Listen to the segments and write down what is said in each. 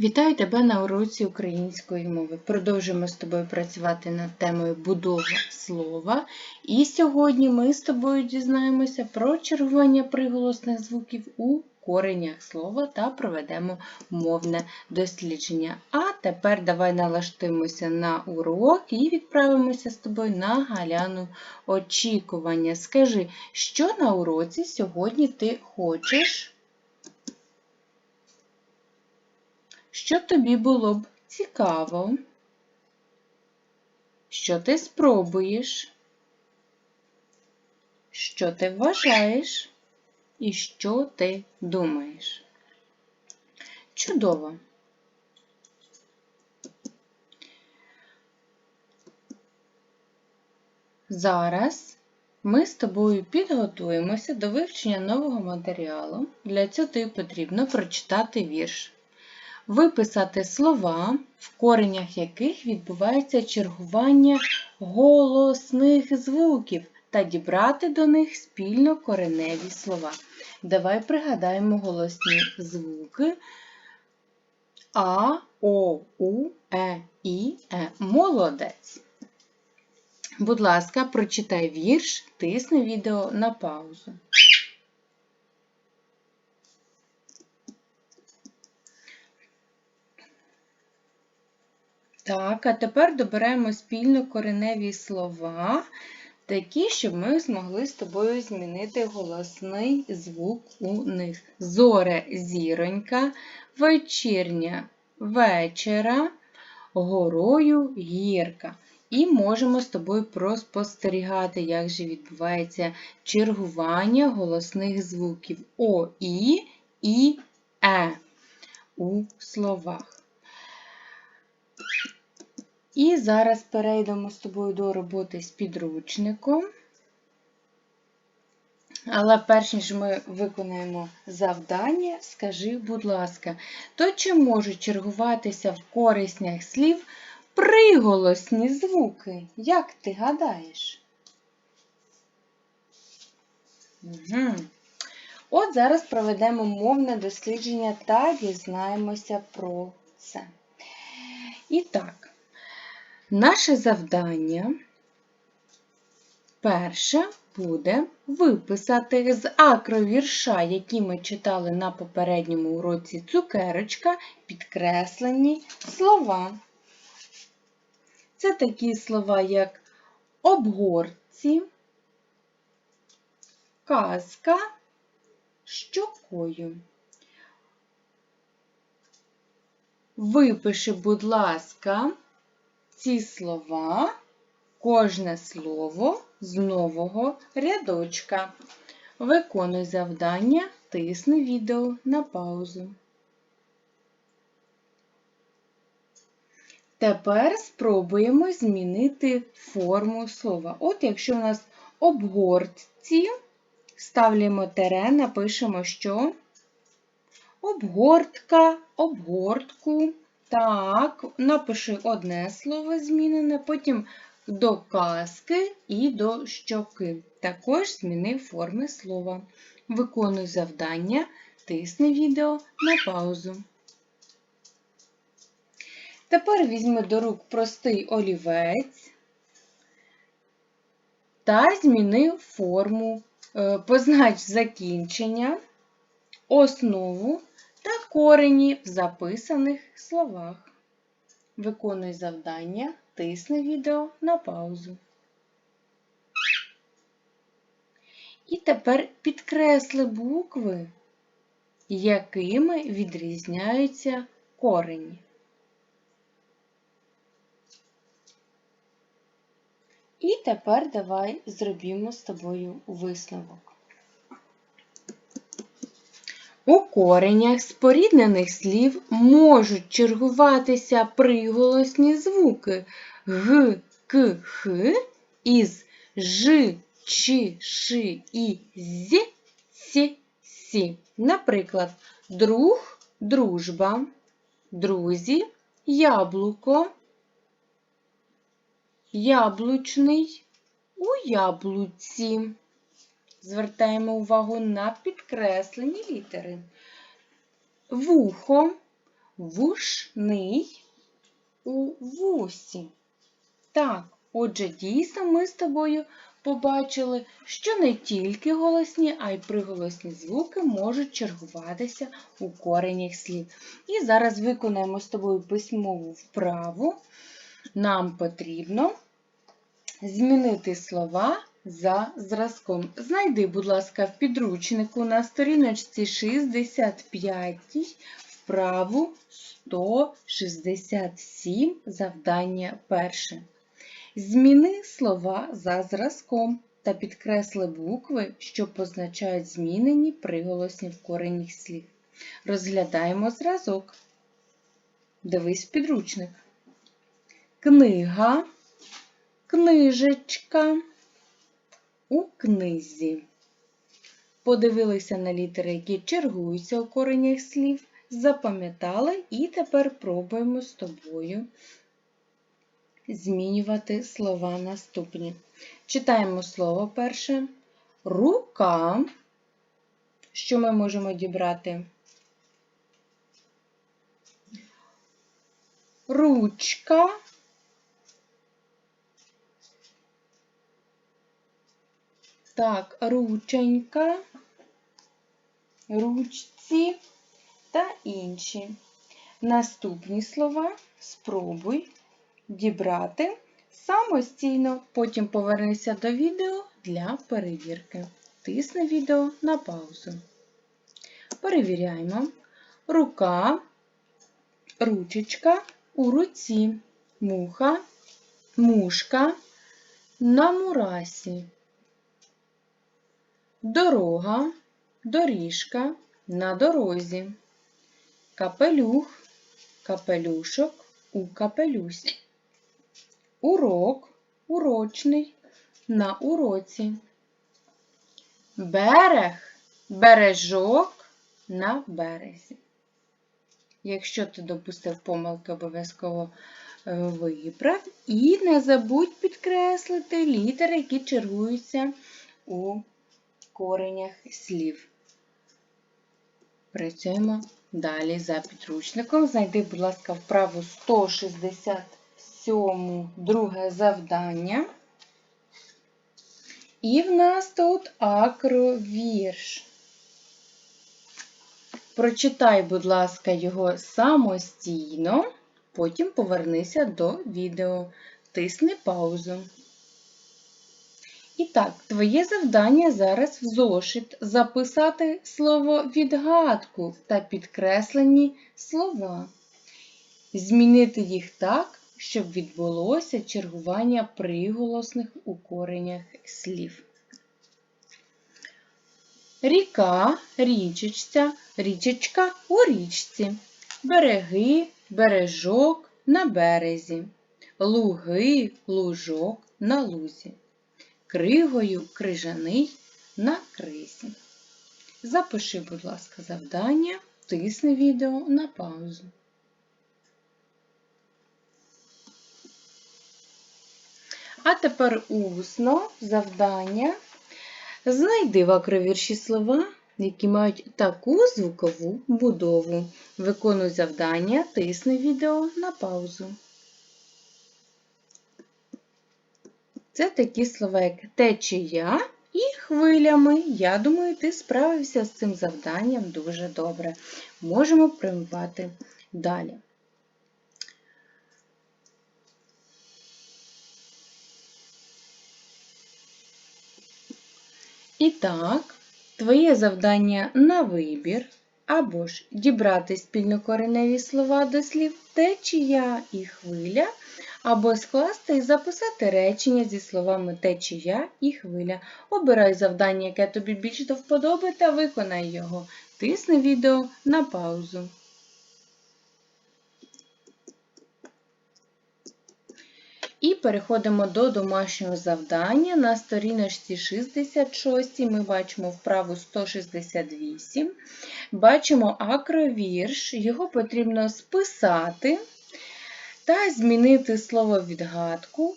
Вітаю тебе на уроці української мови. Продовжуємо з тобою працювати над темою будова слова. І сьогодні ми з тобою дізнаємося про чергування приголосних звуків у коренях слова та проведемо мовне дослідження. А тепер давай налаштуємося на урок і відправимося з тобою на галяну очікування. Скажи, що на уроці сьогодні ти хочеш? Що тобі було б цікаво? Що ти спробуєш? Що ти вважаєш? І що ти думаєш? Чудово! Зараз ми з тобою підготуємося до вивчення нового матеріалу. Для цього тобі потрібно прочитати вірш виписати слова, в коренях яких відбувається чергування голосних звуків та дібрати до них спільно кореневі слова. Давай пригадаємо голосні звуки А, О, У, Е, І, Е. Молодець. Будь ласка, прочитай вірш, тисни відео на паузу. Так, а тепер доберемо спільно кореневі слова, такі, щоб ми змогли з тобою змінити голосний звук у них. Зоре зіронька, вечірня вечора, горою гірка. І можемо з тобою проспостерігати, як же відбувається чергування голосних звуків О, І, І, Е у словах. І зараз перейдемо з тобою до роботи з підручником. Але перш ніж ми виконаємо завдання, скажи, будь ласка, то чи можуть чергуватися в кориснях слів приголосні звуки? Як ти гадаєш? Угу. От зараз проведемо мовне дослідження та дізнаємося про це. І так. Наше завдання перше буде виписати з акровірша, який ми читали на попередньому уроці цукерочка, підкреслені слова. Це такі слова, як обгорці, казка, щокою. Випиши, будь ласка, ці слова, кожне слово з нового рядочка. Виконуй завдання, тисни відео на паузу. Тепер спробуємо змінити форму слова. От якщо у нас обгортці, ставляємо тере, напишемо, що обгортка, обгортку. Так, напиши одне слово змінене, потім до казки і до щоки. Також зміни форми слова. Виконуй завдання, тисни відео на паузу. Тепер візьми до рук простий олівець та зміни форму, е, познач закінчення, основу та корені в записаних словах. Виконуй завдання, тисни відео на паузу. І тепер підкресли букви, якими відрізняються корені. І тепер давай зробимо з тобою висновок. У коренях споріднених слів можуть чергуватися приголосні звуки г, к, х із ж, ч, ш і з, с, сі. Наприклад, друг, дружба, друзі, яблуко, яблучний у яблуці. Звертаємо увагу на підкреслені літери. Вухо, вушний у вусі. Так, отже, дійсно ми з тобою побачили, що не тільки голосні, а й приголосні звуки можуть чергуватися у коренях слів. І зараз виконаємо з тобою письмову вправу. Нам потрібно змінити слова за зразком. Знайди, будь ласка, в підручнику на сторіночці 65 вправу 167 завдання перше. Зміни слова за зразком та підкресли букви, що позначають змінені приголосні в корені слів. Розглядаємо зразок. Дивись підручник. Книга, книжечка у книзі. Подивилися на літери, які чергуються у коренях слів, запам'ятали і тепер пробуємо з тобою змінювати слова наступні. Читаємо слово перше. Рука. Що ми можемо дібрати? Ручка. Так, рученька, ручці та інші. Наступні слова спробуй дібрати самостійно. Потім повернися до відео для перевірки. Тисни відео на паузу. Перевіряємо. Рука, ручечка у руці, муха, мушка на мурасі. Дорога, доріжка на дорозі. Капелюх, капелюшок у капелюсі. Урок, урочний на уроці. Берег, бережок на березі. Якщо ти допустив помилки, обов'язково е, виправ. І не забудь підкреслити літери, які чергуються у коренях слів. Працюємо далі за підручником. Знайди, будь ласка, вправу 167 друге завдання. І в нас тут акровірш. Прочитай, будь ласка, його самостійно, потім повернися до відео. Тисни паузу. І так, твоє завдання зараз в зошит записати слово відгадку та підкреслені слова. Змінити їх так, щоб відбулося чергування приголосних у коренях слів. Ріка, річечця, річечка у річці. Береги, бережок на березі. Луги, лужок на лузі кригою крижаний на кризі. Запиши, будь ласка, завдання, тисни відео на паузу. А тепер усно завдання. Знайди в акровірші слова, які мають таку звукову будову. Виконуй завдання, тисни відео на паузу. Це такі слова, як течія і хвилями. Я думаю, ти справився з цим завданням дуже добре. Можемо приймати далі. І так, твоє завдання на вибір, або ж дібрати спільнокореневі слова до слів течія і хвиля, або скласти і записати речення зі словами течія і хвиля. Обирай завдання, яке тобі більше до вподоби, та виконай його. Тисни відео на паузу. І переходимо до домашнього завдання. На сторіночці 66 ми бачимо вправу 168. Бачимо акровірш, його потрібно списати та змінити слово відгадку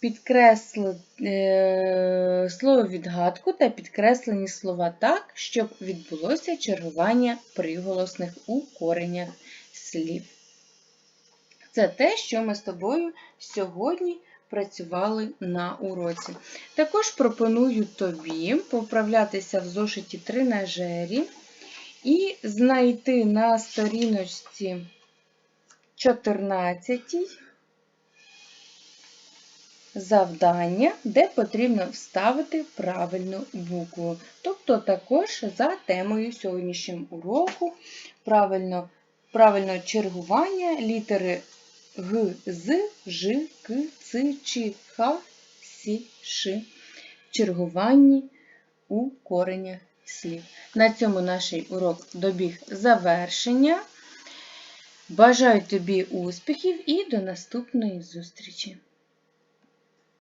підкресли е, слово відгадку та підкреслені слова так, щоб відбулося чергування приголосних у коренях слів. Це те, що ми з тобою сьогодні працювали на уроці. Також пропоную тобі поправлятися в зошиті тренажері і знайти на сторіночці 14 завдання, де потрібно вставити правильну букву. Тобто також за темою сьогоднішнього уроку правильно, правильне чергування літери Г, З, Ж, К, Ц, Ч, Х, Сі, Ш. Чергуванні у коренях слів. На цьому наш урок добіг завершення. Бажаю тобі успіхів і до наступної зустрічі!